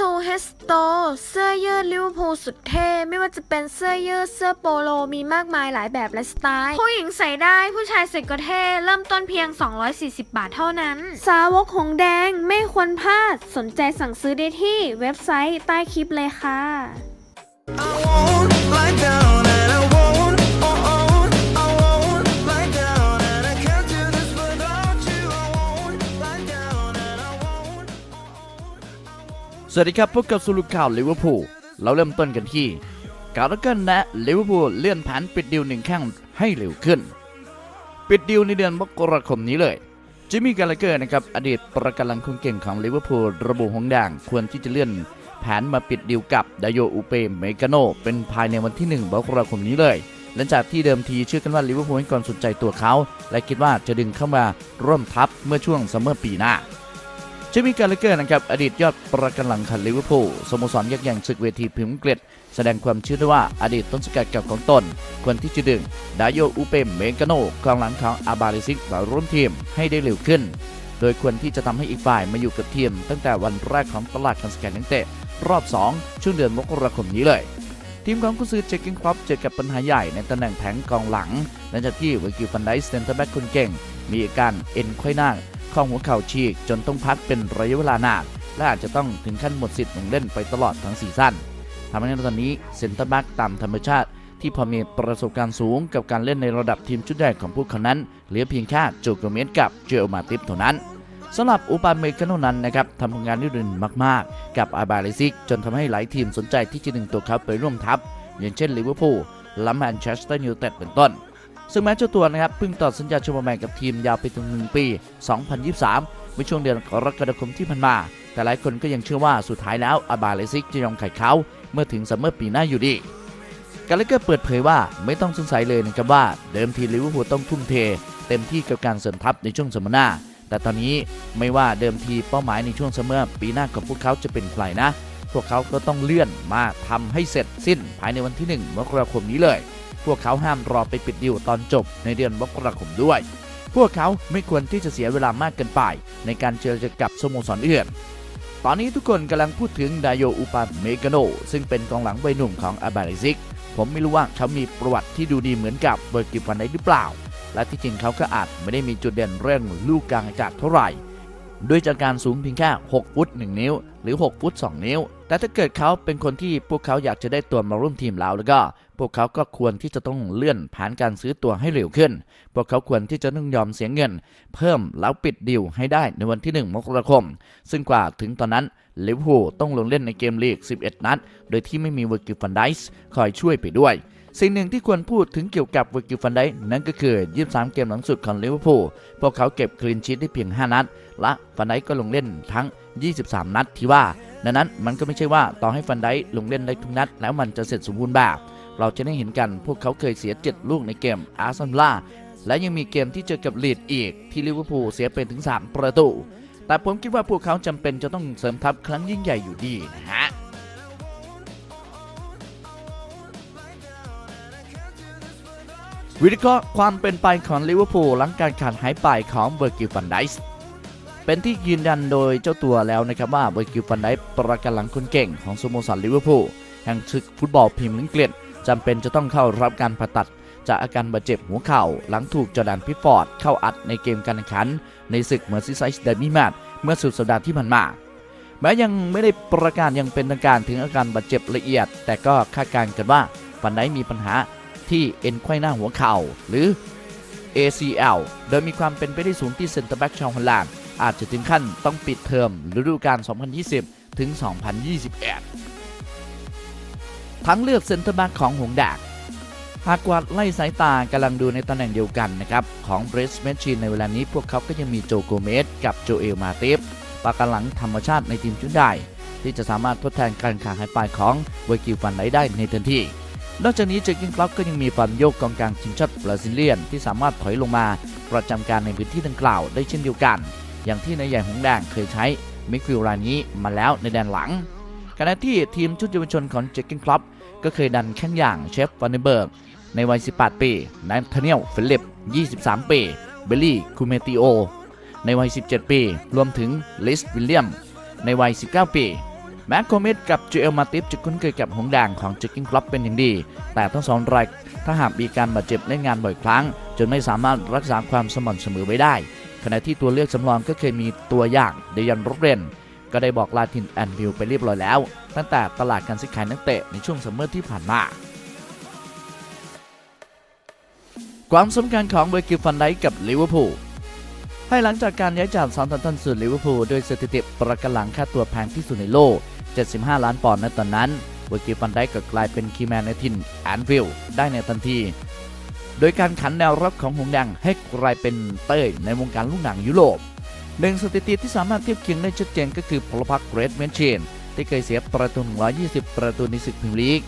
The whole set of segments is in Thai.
ชว์เฮสโตเสื้อยืดลิเวอร์พูลสุดเท่ ไม่ว่าจะเป็นเสื้อยืดเสื้อโปโลมีมากมายหลายแบบและสไตล์ ผู้หญิงใส่ได้ผู้ชายใส่ก็เท่ เริ่มต้นเพียง 240 บาทเท่านั้น สาวกหงแดงไม่ควรพลาด สนใจสั่งซื้อได้ที่เว็บไซต์ใต้คลิปเลยค่ะ สวัสดีครับพบกับสรุข่าวลิเวอร์พูลเราเริ่มต้นกันที่การ์ลเกิลและลิเวอร์พูลเลื่อนแผนปิดดีลหนึ่งแข้งให้เร็วขึ้น ปิดดีลในเดือนมกราคมนี้เลยจิมมี่การ์ลเกอร์นะครับอดีตประกันลังคนเก่งของลิเวอร์พูลระบุหงแดงควรที่จะเลื่อนแผนมาปิดดีลกับดายโยอุเปเมกาโนเป็นภายในวันที่1มกราคมนี้เลย หลังจากที่เดิมทีเชื่อกันว่าลิเวอร์พูลให้ความสนใจตัวเขา และคิดว่าจะดึงเข้ามาร่วมทัพเมื่อช่วงซัมเมอร์ปีหน้า เจมี่การ์ลเกอร์นะครับอดีตยอดประกันหลังขันลิเวอร์พูลสโมสรยักษ์ใหญ่ศึกเวทีพรีเมียร์เกรดแสดงความเชื่อด้ว่าอดีตต้นสกัดเก่าของตนควรที่จะดึงดายโยอุเปมเมกาโนกองหลังของอาบาลิซิกมาร่วมทีมให้ได้เร็วขึ้น โดยควรที่จะทำให้อีกฝ่ายมาอยู่กับทีม ตั้งแต่วันแรกของตลาดการสแกนนักเตะรอบ 2 ช่วงเดือนมกราคมนี้เลยทีมของกุซือเจคกินครอปเจอกับปัญหาใหญ่ในตำแหน่งแผงกองหลังหลังจากที่เวกิฟันไดส์เซนเตอร์แบ็กคนเก่ง มีอาการเอ็นไขว้หน้า ข้อหัวเข่าฉีกจนต้องพักเป็นระยะเวลานานและอาจจะต้องถึงขั้นหมดสิทธิ์ลงเล่นไปตลอดทั้งซีซั่นทำให้ตอนนี้เซนเตอร์แบ็กตามธรรมชาติ ที่พอมีประสบการณ์สูงกับการเล่นในระดับทีมชุดใหญ่ของพวกเขานั้น เหลือเพียงแค่โจโกเมสกับเจลมาติฟเท่านั้นสำหรับอุปาเมกาโนนั้นนะครับทำผลงานได้ดีมาก ๆ กับอาบาลิซิก จนทำให้หลายทีมสนใจที่จะดึงตัวเขาไปร่วมทัพ อย่างเช่นลิเวอร์พูลและแมนเชสเตอร์ยูไนเต็ดเป็นต้น ซึ่งแม้เจ้าตัวนะครับเพิ่งต่อสัญญาชูมาแมนกับทีมยาวไปถึง 1 ปี 2023 เมื่อช่วงเดือนกรกฎาคมที่ผ่านมา แต่หลายคนก็ยังเชื่อว่าสุดท้ายแล้วอาบาเลซิกจะยอมไข่เขาเมื่อถึงซัมเมอร์ปีหน้าอยู่ดีกาเลเกอร์เปิดเผยว่าไม่ต้องสงสัยเลยนะครับว่าเดิมทีลิเวอร์พูลต้องทุ่มเท เต็มที่กับการเสริมทัพในช่วงซัมเมอร์หน้าแต่ตอนนี้ไม่ว่าเดิมทีเป้าหมายในช่วงซัมเมอร์ปีหน้าของพวกเขาจะเป็นใครนะ พวกเขาก็ต้องเลื่อนมาทำให้เสร็จสิ้นภายในวันที่ 1 มกราคมนี้เลย พวกเขาห้ามรอไปปิดดิวตอนจบในเดือนมกราคมด้วย พวกเขาไม่ควรที่จะเสียเวลามากเกินไป ในการเจรจากับสโมสรอื่นตอนนี้ทุกคนกำลังพูดถึงดายโยอุปาเมกาโนซึ่งเป็นกองหลังวัยหนุ่มของอาบาริซิก ผมไม่รู้ว่าเขามีประวัติที่ดูดีเหมือนกับเบอร์กิฟันได้หรือเปล่า และที่จริงเขาก็อาจไม่ได้มีจุดเด่นเรื่องลูกกลางอากาศเท่าไหร่ ด้วยจากการสูงเพียงแค่ 6 ฟุต 1 นิ้ว หรือ 6 ฟุต 2 นิ้ว แต่ถ้าเกิดเขาเป็นคนที่พวกเขาอยากจะได้ตัวมาร่วมทีมแล้วแล้วก็ พวกเขาก็ควรที่จะต้องเลื่อนแผนการซื้อตัวให้เร็วขึ้น พวกเขาควรที่จะต้องยอมเสียเงิน เพิ่มแล้วปิดดิวให้ได้ในวันที่ 1 มกราคม ซึ่งกว่าถึงตอนนั้นลิเวอร์พูลต้องลงเล่นในเกมลีก 11 นัด โดยที่ไม่มีเวอร์กิลฟันไดส์คอยช่วยไปด้วยสิ่งหนึ่งที่ควรพูดถึงเกี่ยวกับเวอร์กิลฟันไดส์นั่นก็คือ 23 เกมหลังสุดของลิเวอร์พูล พวกเขาเก็บคลีนชีตได้เพียง 5 นัด และฟันไดก็ลงเล่นทั้ง 23 นัดที่ว่า ดังนั้นมันก็ไม่ใช่ว่าต่อให้ฟันไดลงเล่นได้ทุกนัด แล้วมันจะเสร็จสมบูรณ์แบบ เราจะได้เห็นกันพวกเขาเคยเสีย 7 ลูกในเกมอาร์เซนอลและยังมีเกมที่เจอกับลีดอีก ที่ลิเวอร์พูลเสียเป็นถึง 3 ประตู แต่ผมคิดว่าพวกเขาจำเป็นจะต้องเสริมทัพครั้งยิ่งใหญ่อยู่ดีนะฮะวิเคราะห์ความเป็นไปของลิเวอร์พูลหลังการขาดหายไปของเบอร์กิฟันไดส์เป็นที่ยืนยันโดยเจ้าตัวแล้วนะครับว่าเบอร์กิฟันไดส์ประกันหลังคนเก่งของสโมสรลิเวอร์พูลแห่งศึกฟุตบอลพรีเมียร์ลีกเกรด จำเป็นจะต้องเข้ารับการผ่าตัด จากอาการบาดเจ็บหัวเข่า หลังถูกจอร์แดนพิฟอร์ดเข้าอัดในเกมการแข่งขัน ในศึกเมอร์ซิไซส์เดอร์บี้แมตช์เมื่อสุดสัปดาห์ที่ผ่านมา แม้ยังไม่ได้ประกาศยังเป็นทางการถึงอาการบาดเจ็บละเอียด แต่ก็คาดการณ์กันว่าฟันไดมีปัญหาที่เอ็นไขว้หน้าหัวเข่าหรือ ACL โดยมีความเป็นไปได้สูงที่เซนเตอร์แบ็กชาวฮอลแลนด์อาจจะถึงขั้นต้องปิดเทอมฤดูกาล 2020 ถึง 2021 ทั้งเลือกเซนเตอร์แบ็กของหงแดกหากกวาดไล่สายตากำลังดูในตำแหน่งเดียวกันนะครับ ของเบรสเมชินในเวลานี้พวกเขาก็ยังมีโจโกเมสกับโจเอลมาเตฟปากกหลังธรรมชาติในทีมชุดใหญ่ที่จะสามารถทดแทนการขาดหายไปของเวกิลฟันไดได้ในทันทีนอกจากนี้เจคกินคลับก็ยังมีฟันโยกกองกลางทีมชาติบราซิเลียน ที่สามารถถอยลงมา ประจำการในพื้นที่ดังกล่าวได้เช่นเดียวกัน อย่างที่นายใหญ่หงแดงเคยใช้มิกฟิลรายนี้มาแล้วในแดนหลัง ขณะที่ทีมชุดเยาวชนของเจคกินคลับก็เคยดันแข้งอย่างเชฟวานเนเบิร์กในวัย 18 ปีนายธเนียลฟิลิป 23 ปี เบลลี่ คูเมติโอ ในวัย 17 ปี รวมถึงลิส วิลเลียม ในวัย 19 ปี แม้โกเมสกับจูเอลมาติฟจะคุ้นเคยกับหงแดงของเจคกินคลับเป็นอย่างดี แต่ทั้งสองรายถ้าหากมีการบาดเจ็บเล่นงานบ่อยครั้ง จนไม่สามารถรักษาความสม่ำเสมอไว้ได้ ขณะที่ตัวเลือกสำรองก็เคยมีตัวอย่างเดยันโรเรน ก็ได้บอกลาทินแอนด์วิลไปเรียบร้อยแล้ว ตั้งแต่ตลาดการซื้อขายนักเตะในช่วงซัมเมอร์ที่ผ่านมา ความสำคัญของเบอร์กิลฟันไดกับลิเวอร์พูลภายหลังจากการย้ายจากซา u ์ h ั m ตันสู่ลิเวอร์พูลด้วยสถิติประกันหลังค่าตัวแพงที่สุดในโลก 75 ล้านปอนด์ในตอนนั้นเบอร์กิลฟันไดก็กลายเป็นคีแมนในทินแอนฟิลด์ได้ในทันที โดยการขันแนวรับของหงแดงให้กลายเป็นเต้ยในวงการลูกหนังยุโรป หนึ่งสถิติที่สามารถเทียบเคียงได้ชัดเจนก็คือพลพักเกรทเมนเชนที่เคยเสียประตู 120 ประตูในศึกพรีเมียร์ลีก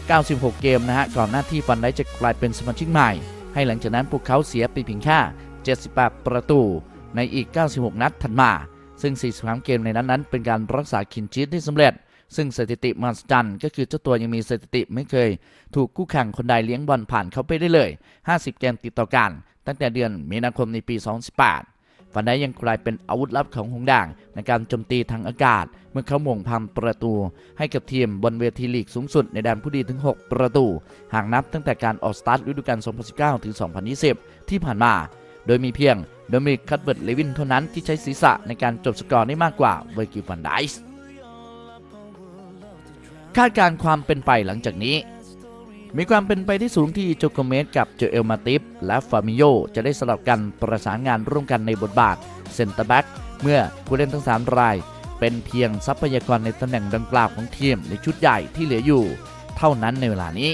96 เกมนะฮะ ก่อนหน้าที่ฟันได้จะกลายเป็นสมาชิกใหม่ ให้หลังจากนั้นพวกเขาเสียไปเพียงแค่78 ประตู ในอีก 96 นัดถัดมา ซึ่ง 43 เกมในนั้นนั้น เป็นการรักษาคินชีตได้สำเร็จ ซึ่งสถิติมหัศจรรย์ก็คือเจ้าตัวยังมีสถิติไม่เคย ถูกคู่แข่งคนใดเลี้ยงบอลผ่านเขาไปได้เลย 50 เกมติดต่อกัน ตั้งแต่เดือนมีนาคมในปี 2018 ฟันได้ยังกลายเป็นอาวุธลับของหงด่าง ในการโจมตีทางอากาศ เมื่อเขาหม่งพำประตู ให้กับทีมบนเวทีลีกสูงสุดในแดนผู้ดีถึง 6 ประตู หากนับตั้งแต่การออกสตาร์ทฤดูกาล 2019 ถึง 2020 ที่ผ่านมา โดยมีเพียงโดมินิคัตเบิร์ตเลวินเท่านั้นที่ใช้ศีรษะในการจบสกอร์ได้มากกว่าเวกิฟันไดส์คาดการณ์ความเป็นไปหลังจากนี้ มีความเป็นไปที่สูงที่โจโกเมสกับโจเอลมาติฟและฟามิโยจะได้สลับกันประสานงานร่วมกันในบทบาทเซนเตอร์แบ็กเมื่อผู้เล่นทั้ง 3 ราย เป็นเพียงทรัพยากรในตำแหน่งดังกล่าวของทีมในชุดใหญ่ที่เหลืออยู่ เท่านั้นในเวลานี้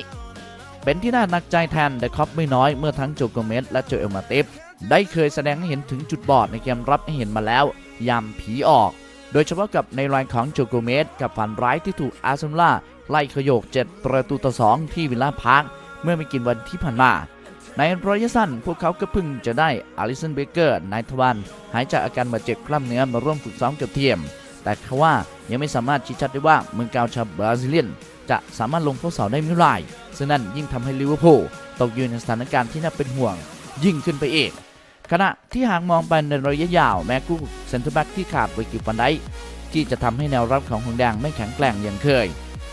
เป็นที่น่าหนักใจแทนเดคอปไม่น้อยเมื่อทั้งโจโกเมสและโจเอลมาติฟได้เคยแสดงให้เห็นถึงจุดบอดในเกมรับให้เห็นมาแล้วยามผีออก โดยเฉพาะกับในรายของโจโกเมสกับฝันร้ายที่ถูกอาร์เซนอลไล่ขยโยก 7 ประตูต่อ 2 ที่วิลล่าพาร์คเมื่อไม่กี่วันที่ผ่านมา ในระยะสั้นพวกเขาก็เพิ่งจะได้อาริสันเบเกอร์นายทวันหายจากอาการบาดเจ็บกล้ามเนื้อมาร่วมฝึกซ้อมกับทีมแต่เขาว่ายังไม่สามารถชี้ชัดได้ว่าเมืองกาวชาวบราซิเลียนจะสามารถลงเข้าเสาได้เมื่อไรซึ่งนั่นยิ่งทำให้ลิเวอร์พูลตกอยู่ในสถานการณ์ที่น่าเป็นห่วง ยิ่งขึ้นไปอีก ขณะที่หากมองไปในระยะยาวแม้กู้เซนเตอร์แบ็กที่ขาดไวกิฟันไดที่จะทำให้แนวรับของหงแดงไม่แข็งแกร่งอย่างเคย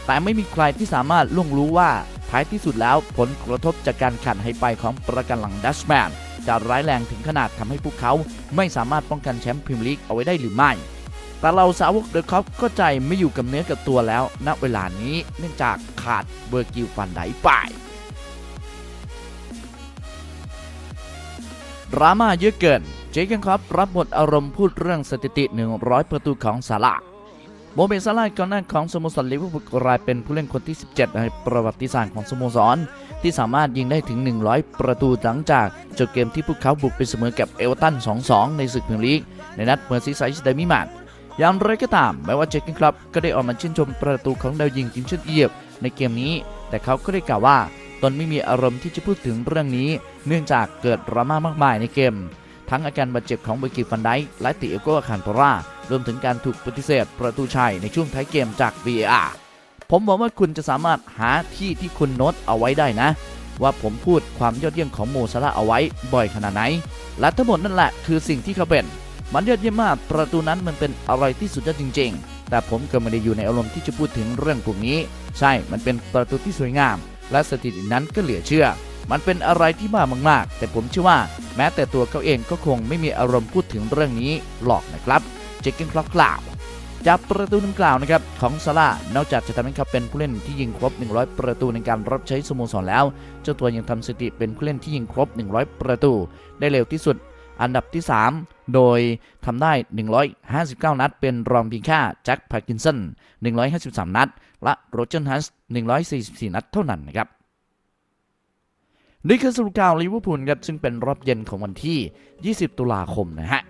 แต่ไม่มีใครที่สามารถล่วงรู้ว่าท้ายที่สุดแล้วผลกระทบจากการขัดให้ไปของประกันหลังดัชแมนจะร้ายแรงถึงขนาดทำให้พวกเขาไม่สามารถป้องกันแชมป์พรีเมียร์ลีกเอาไว้ได้หรือไม่แต่เราสาวกเดอะคอปก็ใจไม่อยู่กับเนื้อกับตัวแล้ว ณเวลานี้เนื่องจากขาดเบอร์กิลฟันไดไป ดราม่าเยอะเกิน เจคเกนครอปรับบทอารมณ์พูดเรื่องสถิติ 100 ประตูของซาลาโมเมนซาลาห์ก่อนหน้าของสโมสรลิเวอร์พูลกลายเป็นผู้เล่นคนที่ 17 ในประวัติศาสตร์ของสโมสร ที่สามารถยิงได้ถึง 100 ประตูหลังจากจบเกมที่พวกเขาบุกไปเสมอกับเอเวอร์ตัน 2-2 ในศึกพรีเมียร์ลีก ในนัดเมอร์ซีไซด์เดมิมาดอย่างไรก็ตาม แม้ว่าเจคเกนคลับก็ได้ออกมาชื่นชมประตูของดาวยิงทีมชาติอียิปต์ในเกมนี้ แต่เขาก็ได้กล่าวว่า ตนไม่มีอารมณ์ที่จะพูดถึงเรื่องนี้ เนื่องจากเกิดดราม่ามากมายในเกม ทั้งอาการบาดเจ็บของเบอร์กิฟันไดและติเอโกอาคันโตรารวมถึงการถูกปฏิเสธประตูชัยในช่วงท้ายเกมจาก VAR ผมหวังว่าคุณจะสามารถหาที่ที่คุณโน้ตเอาไว้ได้นะ ว่าผมพูดความยอดเยี่ยมของโมซาลาเอาไว้บ่อยขนาดไหน และทั้งหมดนั่นแหละคือสิ่งที่เขาเป็น มันยอดเยี่ยมมากประตูนั้นมันเป็นอะไรที่สุดยอดจริง ๆ แต่ผมก็ไม่ได้อยู่ในอารมณ์ที่จะพูดถึงเรื่องพวกนี้ ใช่มันเป็นประตูที่สวยงาม และสถิตินั้นก็เหลือเชื่อ มันเป็นอะไรที่มามากๆ แต่ผมเชื่อว่าแม้แต่ตัวเขาเองก็คงไม่มีอารมณ์พูดถึงเรื่องนี้หรอกนะครับเจคเกนคล็อกกล่าวจากประตูดังกล่าวนะครับของซาร่านอกจากจะทำให้เขาเป็นผู้เล่นที่ยิงครบ 100 ประตูในการรับใช้สโมสรแล้ว เจ้าตัวยังทำสถิติเป็นผู้เล่นที่ยิงครบ 100 ประตู ได้เร็วที่สุด อันดับที่ 3 โดยทำได้ 159 นัด เป็นรองเพียงแค่แจ็คพาร์กินสัน 153 นัด และโรเจอร์ฮันส์ 144 นัดเท่านั้นนะครับนี่คือสรุปข่าวลิเวอร์พูลครับซึ่งเป็นรอบเย็นของวันที่ 20 ตุลาคมนะฮะ